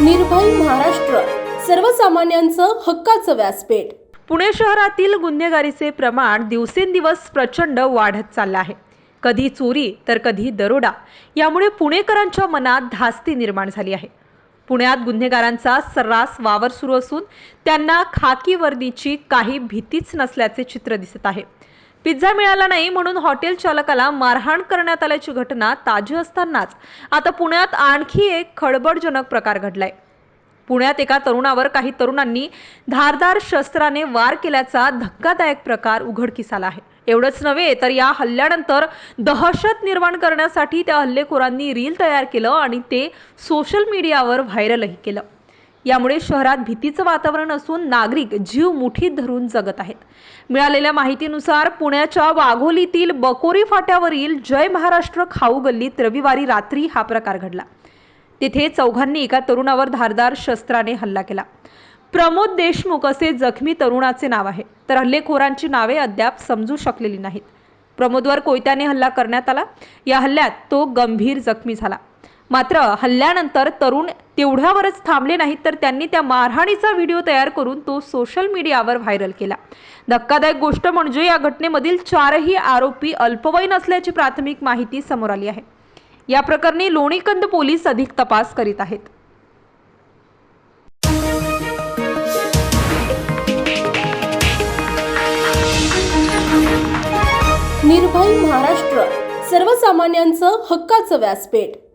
निर्भय महाराष्ट्र. सर्वसामान्यांचं हक्काचं व्यासपीठ. पुणे शहरातील गुन्हेगारीचे प्रमाण दिवसेंदिवस प्रचंड वाढत चाललं आहे. कधी चोरी तर कधी दरोडा. यामुळे पुणेकरांच्या मनात धास्ती निर्माण झाली आहे. पुण्यात गुन्हेगारांचा सर्रास वावर सुरू असून त्यांना खाकी वर्दीची काही भीतीच नसल्याचे चित्र दिसत आहे. पिझ्झा मिळाला नाही म्हणून हॉटेल चालकाला मारहाण करण्यात आल्याची घटना ताजी असतानाच. आता पुण्यात आणखी एक खळबळजनक प्रकार घडलाय. पुण्यात एका तरुणावर काही तरुणांनी धारदार शस्त्राने वार केल्याचा धक्कादायक प्रकार उघडकीस आला आहे. एवढंच नव्हे तर या हल्ल्यानंतर दहशत निर्माण करण्यासाठी त्या हल्लेखोरांनी रील तयार केलं आणि ते सोशल मीडियावर व्हायरलही केलं. यामुळे शहरात भीतीचं वातावरण असून नागरिक जीव मुठीत धरून जगत आहेत. मिळालेल्या माहितीनुसार पुण्याच्या वाघोलीतील बकोरी फाट्यावरील जय महाराष्ट्र खाऊ गल्लीत रविवारी रात्री हा प्रकार घडला. तिथे चौघांनी एका तरुणावर धारदार शस्त्राने हल्ला केला. प्रमोद देशमुख असे जखमी तरुणाचे नाव आहे. तर हल्लेखोरांची नावे अद्याप समजू शकलेली नाहीत. प्रमोदवर कोयत्याने हल्ला करण्यात आला. या हल्ल्यात तो गंभीर जखमी झाला. मात्र हल्ल्यानंतर तरुण तेवढ्यावरच थांबले नाहीत तर त्यांनी त्या मारहाणीचा व्हिडिओ तयार करून तो सोशल मीडियावर व्हायरल केला. धक्कादायक गोष्ट म्हणजे या घटनेमधील चारही आरोपी अल्पवयीन असल्याची प्राथमिक माहिती समोर आली आहे. या प्रकरणी लोणीकंद पोलीस अधिक तपास करीत आहेत. निर्भय महाराष्ट्र सर्वसामान्यांचं हक्काचं व्यासपीठ.